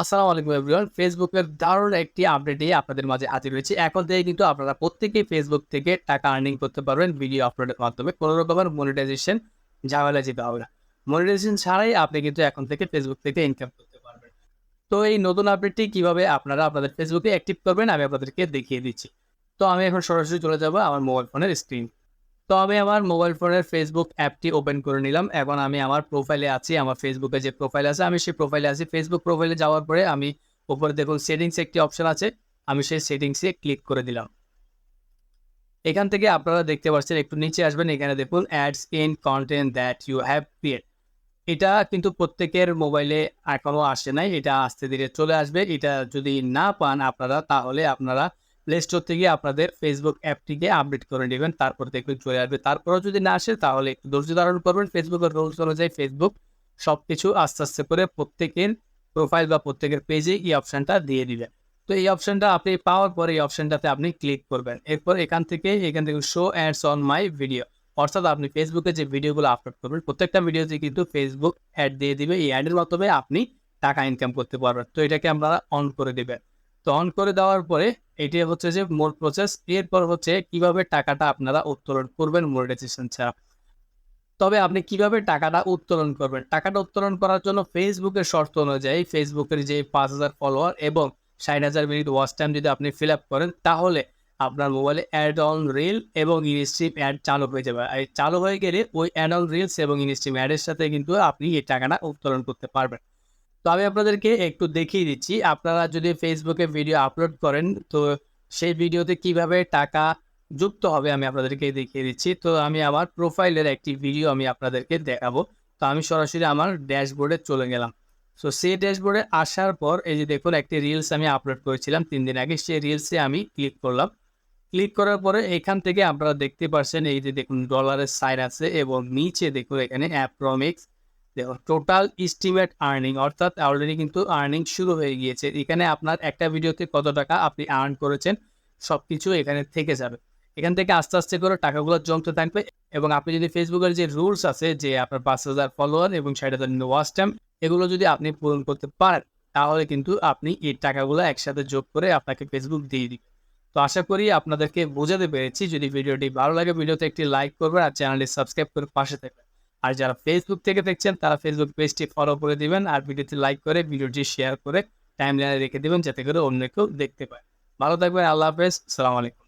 আসসালামু আলাইকুম এভরিওয়ান ফেসবুকের দারুণ একটি আপডেটে আপনাদের মাঝে হাজির হয়েছে। এখন থেকে কিন্তু আপনারা প্রত্যেকেই ফেসবুক থেকে টাকা আর্নিং করতে পারবেন ভিডিও আপলোডের মাধ্যমে। কোনো রকমের মনিটাইজেশন ঝামেলা যেতে হবে না। মনিটাইজেশন ছাড়াই আপনি কিন্তু এখন থেকে ফেসবুক থেকে ইনকাম করতে পারবেন। তো এই নতুন আপডেটটি কীভাবে আপনারা আপনাদের ফেসবুকে অ্যাক্টিভ করবেন আমি আপনাদেরকে দেখিয়ে দিচ্ছি। তো আমি এখন সরাসরি চলে যাব আমার মোবাইল ফোনের স্ক্রিন তো আমি আমার মোবাইল ফোনের ফেসবুক অ্যাপটি ওপেন করে নিলাম। এখন আমি আমার প্রোফাইলে আছি, আমার ফেসবুকে যে প্রোফাইল আছে, আমি সেই প্রোফাইলে আছি। ফেসবুক প্রোফাইলে যাওয়ার পরে আমি উপরে দেখুন সেটিংস একটি অপশন আছে, আমি সেই সেটিংসে ক্লিক করে দিলাম। এখান থেকে আপনারা দেখতে পাচ্ছেন, একটু নিচে আসবেন, এখানে দেখুন ads in content that you have create এটা কিন্তু প্রত্যেকের মোবাইলে এখনও আসে নাই, এটা আস্তে ধীরে চলে আসবে। এটা যদি না পান আপনারা, তাহলে আপনারা প্লে স্টোর থেকে আপনাদের ফেসবুক অ্যাপটিকে আপডেট করে নেবেন, তারপর দেখবেন চলে আসবে। তারপরেও যদি না আসে, তাহলে একটু ধৈর্য ধারণ করবেন। ফেসবুকের রুলস অনুযায়ী ফেসবুক সব কিছু আস্তে আস্তে করে প্রত্যেকের প্রোফাইল বা প্রত্যেকের পেজে এই অপশানটা দিয়ে দিবে তো এই অপশানটা আপনি পাওয়ার পরে এই অপশানটাতে আপনি ক্লিক করবেন। এরপর এখান থেকে এখান থেকে show ads on my video অর্থাৎ আপনি ফেসবুকে যে ভিডিওগুলো আপলোড করবেন, প্রত্যেকটা ভিডিওতে কিন্তু ফেসবুক অ্যাড দিয়ে দিবে। এই অ্যাডের মাধ্যমে আপনি টাকা ইনকাম করতে পারবেন। তো এটাকে আমরা অন করে দেবেন। তো অন করে দেওয়ার পরে এটি হচ্ছে যে মোর প্রসেস এরপর হচ্ছে কীভাবে টাকাটা আপনারা উত্তোলন করবেন মনিটাইজেশন ছাড়া। তবে আপনি কীভাবে টাকাটা উত্তোলন করবেন? টাকাটা উত্তোলন করার জন্য ফেসবুকের শর্ত অনুযায়ী ফেসবুকের যে পাঁচ হাজার ফলোয়ার এবং ষাট হাজার মিনিট ওয়াচ টাইম যদি আপনি ফিল আপ করেন, তাহলে আপনার মোবাইলে অ্যাড অন রিল এবং ইনস্ট্রিম অ্যাড চালু হয়ে যাবে। আর চালু হয়ে গেলে ওই অ্যাড অন রিলস এবং ইনস্ট্রিম অ্যাডের সাথে কিন্তু আপনি এই টাকাটা উত্তোলন করতে পারবেন। তো আমি আপনাদেরকে একটু দেখিয়ে দিচ্ছি। আপনারা যদি ফেসবুকে ভিডিও আপলোড করেন, তো সেই ভিডিওতে কীভাবে টাকা যুক্ত হবে আমি আপনাদেরকে দেখিয়ে দিচ্ছি। তো আমি আমার প্রোফাইলের একটি ভিডিও আমি আপনাদেরকে দেখাবো। তো আমি সরাসরি আমার ড্যাশবোর্ডে চলে গেলাম। সো সেই ড্যাশবোর্ডে আসার পর, এই যে দেখুন, একটি রিলস আমি আপলোড করেছিলাম তিন দিন আগে। সেই রিলসে আমি ক্লিক করলাম। ক্লিক করার পরে এখান থেকে আপনারা দেখতে পাচ্ছেন এই যে দেখুন ডলারের সাইন আছে এবং নিচে দেখুন, এখানে অ্যাপ্রমিক্স টোটাল ইস্টিমেট আর্নিং অর্থাৎ অলরেডি কিন্তু আর্নিং শুরু হয়ে গিয়েছে। এখানে আপনার একটা ভিডিওতে কত টাকা আপনি আর্ন করেছেন সব কিছু এখানে থেকে যাবে। এখান থেকে আস্তে আস্তে করে টাকাগুলো জমতে থাকবে এবং আপনি যদি ফেসবুকের যে রুলস আছে, যে আপনার পাঁচ হাজার ফলোয়ার এবং ষাট হাজার ওয়াচ টাইম এগুলো যদি আপনি পূরণ করতে পারেন, তাহলে কিন্তু আপনি এই টাকাগুলো একসাথে যোগ করে আপনাকে ফেসবুক দিয়ে দিবে। তো আশা করি আপনাদেরকে বোঝাতে পেরেছি। যদি ভিডিওটি ভালো লাগে ভিডিওতে একটি লাইক করবেন আর চ্যানেলটি সাবস্ক্রাইব করে পাশে থাকবেন। আর যারা ফেসবুক থেকে দেখছেন, তারা ফেসবুক পেজটি ফলো করে দিবেন আর ভিডিওটি লাইক করে, ভিডিওটি শেয়ার করে টাইম লাইনে রেখে দেবেন, যাতে করে অন্য কেউ দেখতে পায়। ভালো থাকবেন, আল্লাহ হাফেজ, সালাম আলাইকুম।